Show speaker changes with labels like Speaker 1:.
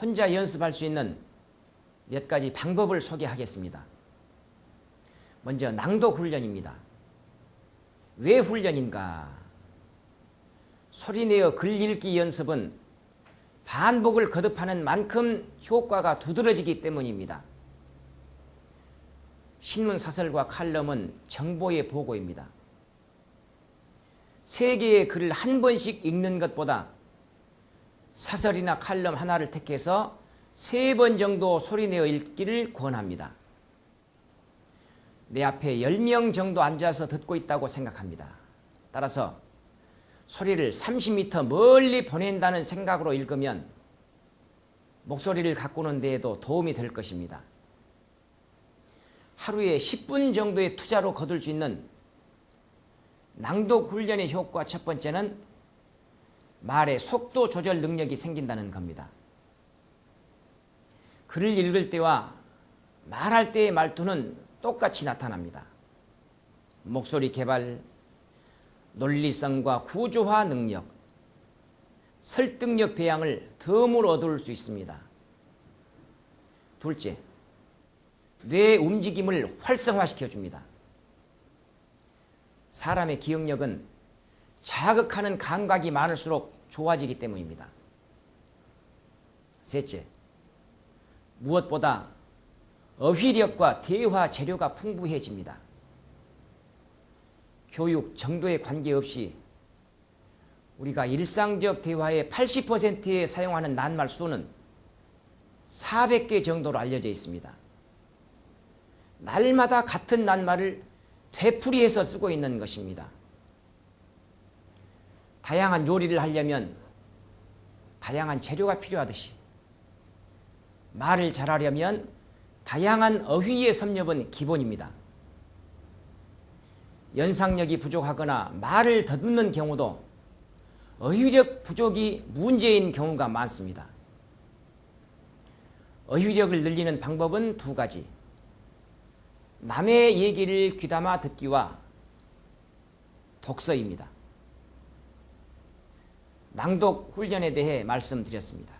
Speaker 1: 혼자 연습할 수 있는 몇 가지 방법을 소개하겠습니다. 먼저 낭독 훈련입니다. 왜 훈련인가? 소리내어 글 읽기 연습은 반복을 거듭하는 만큼 효과가 두드러지기 때문입니다. 신문 사설과 칼럼은 정보의 보고입니다. 세 개의 글을 한 번씩 읽는 것보다 사설이나 칼럼 하나를 택해서 세 번 정도 소리내어 읽기를 권합니다. 내 앞에 10명 정도 앉아서 듣고 있다고 생각합니다. 따라서 소리를 30m 멀리 보낸다는 생각으로 읽으면 목소리를 가꾸는 데에도 도움이 될 것입니다. 하루에 10분 정도의 투자로 거둘 수 있는 낭독 훈련의 효과 첫 번째는 말의 속도 조절 능력이 생긴다는 겁니다. 글을 읽을 때와 말할 때의 말투는 똑같이 나타납니다. 목소리 개발, 논리성과 구조화 능력, 설득력 배양을 덤으로 얻을 수 있습니다. 둘째, 뇌 움직임을 활성화시켜 줍니다. 사람의 기억력은 자극하는 감각이 많을수록 좋아지기 때문입니다. 셋째, 무엇보다 어휘력과 대화 재료가 풍부해집니다. 교육 정도에 관계없이 우리가 일상적 대화의 80%에 사용하는 낱말 수는 400개 정도로 알려져 있습니다. 날마다 같은 낱말을 되풀이해서 쓰고 있는 것입니다. 다양한 요리를 하려면 다양한 재료가 필요하듯이 말을 잘하려면 다양한 어휘의 섭렵은 기본입니다. 연상력이 부족하거나 말을 더듬는 경우도 어휘력 부족이 문제인 경우가 많습니다. 어휘력을 늘리는 방법은 두 가지. 남의 얘기를 귀담아 듣기와 독서입니다. 낭독 훈련에 대해 말씀드렸습니다.